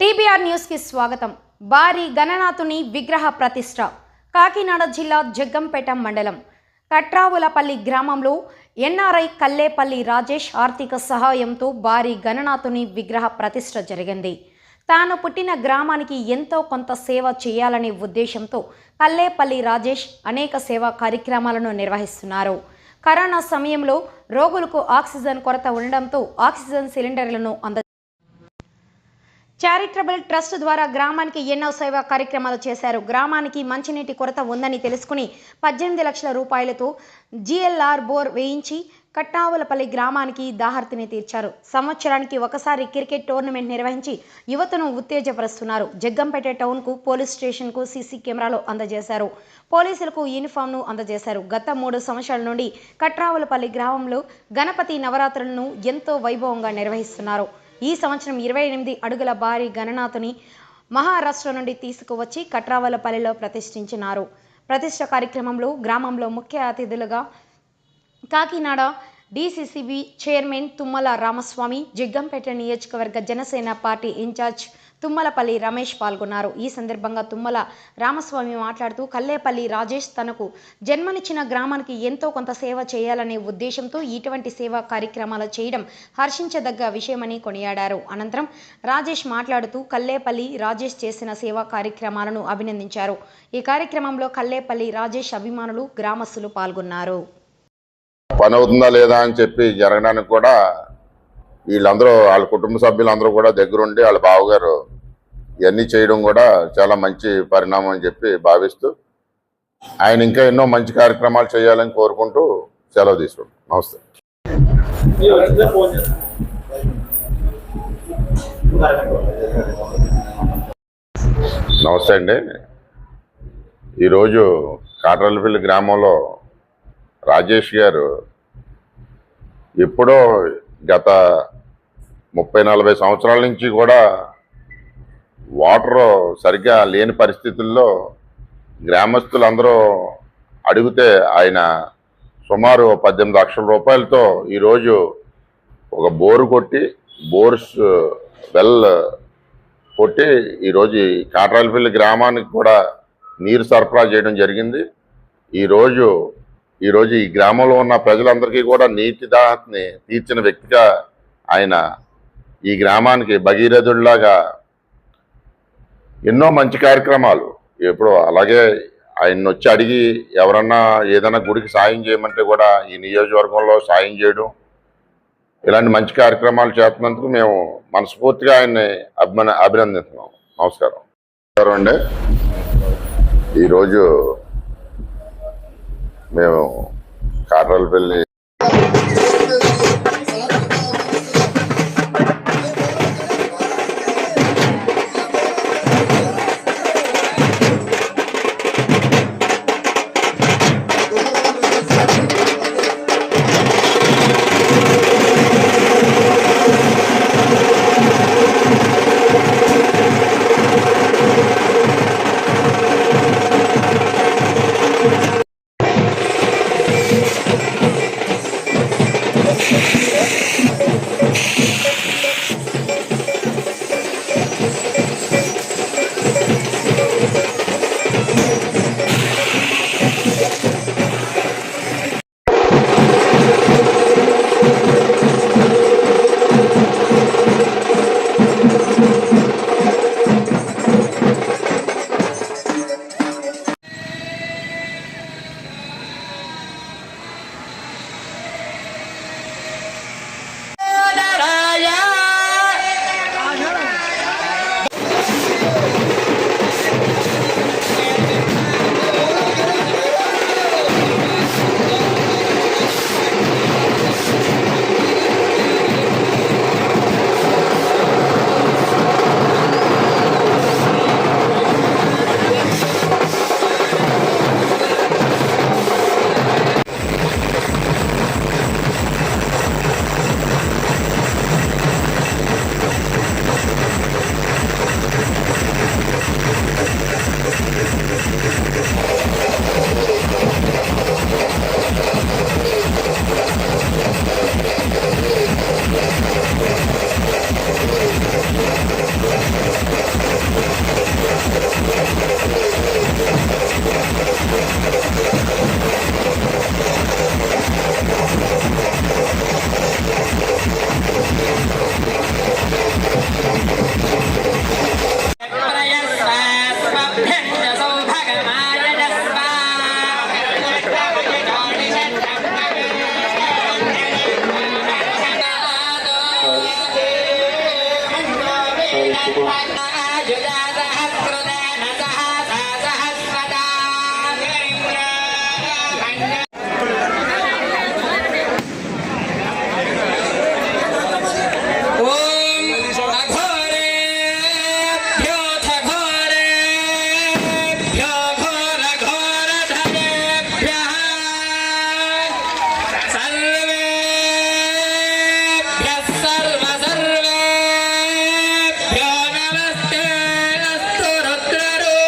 TBR న్యూస్కి స్వాగతం. భారీ గణనాథుని విగ్రహ ప్రతిష్ట. కాకినాడ జిల్లా జగ్గంపేట మండలం కట్రావులపల్లి గ్రామంలో ఎన్ఆర్ఐ కల్లేపల్లి రాజేష్ ఆర్థిక సహాయంతో భారీ గణనాథుని విగ్రహ ప్రతిష్ట జరిగింది. తాను పుట్టిన గ్రామానికి ఎంతో కొంత సేవ చేయాలనే ఉద్దేశంతో కల్లేపల్లి రాజేష్ అనేక సేవా కార్యక్రమాలను నిర్వహిస్తున్నారు. కరోనా సమయంలో రోగులకు ఆక్సిజన్ కొరత ఉండడంతో ఆక్సిజన్ సిలిండర్లను అంద చారిటబుల్ ట్రస్ట్ ద్వారా గ్రామానికి ఎన్నో సేవా కార్యక్రమాలు చేశారు. గ్రామానికి మంచినీటి కొరత ఉందని తెలుసుకుని పద్దెనిమిది లక్షల రూపాయలతో జిఎల్ఆర్ బోర్ వేయించి కట్టావులపల్లి గ్రామానికి దాహర్తిని తీర్చారు. సంవత్సరానికి ఒకసారి క్రికెట్ టోర్నమెంట్ నిర్వహించి యువతను ఉత్తేజపరుస్తున్నారు. జగ్గంపేట టౌన్కు పోలీస్ స్టేషన్కు సీసీ కెమెరాలు అందజేశారు. పోలీసులకు యూనిఫామ్ను అందజేశారు. గత మూడు సంవత్సరాల నుండి కట్రావులపల్లి గ్రామంలో గణపతి నవరాత్రులను ఎంతో వైభవంగా నిర్వహిస్తున్నారు. ఈ సంవత్సరం ఇరవై ఎనిమిది అడుగుల భారీ గణనాథుని మహారాష్ట్ర నుండి తీసుకువచ్చి కట్రావలపల్లిలో ప్రతిష్ఠించినారు. ప్రతిష్ట కార్యక్రమంలో గ్రామంలో ముఖ్య అతిథులుగా కాకినాడ డీసీసీబీ చైర్మన్ తుమ్మల రామస్వామి జగ్గంపేట నియోజకవర్గ జనసేన పార్టీ ఇన్ఛార్జ్ తుమ్మలపల్లి రమేష్ పాల్గొన్నారు. ఈ సందర్భంగా తుమ్మల రామస్వామి మాట్లాడుతూ కల్లేపల్లి రాజేష్ తనకు జన్మనిచ్చిన గ్రామానికి ఎంతో కొంత సేవ చేయాలనే ఉద్దేశంతో ఇటువంటి సేవా కార్యక్రమాలు చేయడం హర్షించదగ్గ విషయమని కొనియాడారు. అనంతరం రాజేష్ మాట్లాడుతూ కల్లేపల్లి రాజేష్ చేసిన సేవా కార్యక్రమాలను అభినందించారు. ఈ కార్యక్రమంలో కల్లేపల్లి రాజేష్ అభిమానులు గ్రామస్తులు పాల్గొన్నారు. పని అవుతుందా లేదా అని చెప్పి జరగడానికి కూడా వీళ్ళందరూ వాళ్ళ కుటుంబ సభ్యులందరూ కూడా దగ్గరుండి వాళ్ళ బావగారు ఇవన్నీ చేయడం కూడా చాలా మంచి పరిణామం అని చెప్పి భావిస్తూ ఆయన ఇంకా ఎన్నో మంచి కార్యక్రమాలు చేయాలని కోరుకుంటూ సెలవు తీసుకుంటాం నమస్తే. నమస్తే అండి. ఈరోజు కాట్రలపల్లి గ్రామంలో రాజేష్ గారు ఎప్పుడో గత ముప్పై నలభై సంవత్సరాల నుంచి కూడా వాటర్ సరిగ్గా లేని పరిస్థితుల్లో గ్రామస్తులందరూ అడిగితే ఆయన సుమారు పద్దెనిమిది లక్షల రూపాయలతో ఈరోజు ఒక బోరు కొట్టి బోర్స్ వెల్ కొట్టి ఈరోజు కాట్రాలపల్లి గ్రామానికి కూడా నీరు సరఫరా చేయడం జరిగింది. ఈరోజు ఈరోజు ఈ గ్రామంలో ఉన్న ప్రజలందరికీ కూడా నీటి దాహతని తీర్చిన వ్యక్తిగా ఆయన ఈ గ్రామానికి భగీరథుడిలాగా ఎన్నో మంచి కార్యక్రమాలు. ఎప్పుడు అలాగే ఆయన్ని వచ్చి అడిగి ఎవరన్నా ఏదైనా గుడికి సాయం చేయమంటే కూడా ఈ నియోజకవర్గంలో సాయం చేయడం ఇలాంటి మంచి కార్యక్రమాలు చేస్తున్నందుకు మేము మనస్ఫూర్తిగా ఆయన్ని అభిమన అభినందిస్తున్నాం. నమస్కారం. నమస్కారం అండి. ఈరోజు మేము కాట్రాలపల్లి Thank you.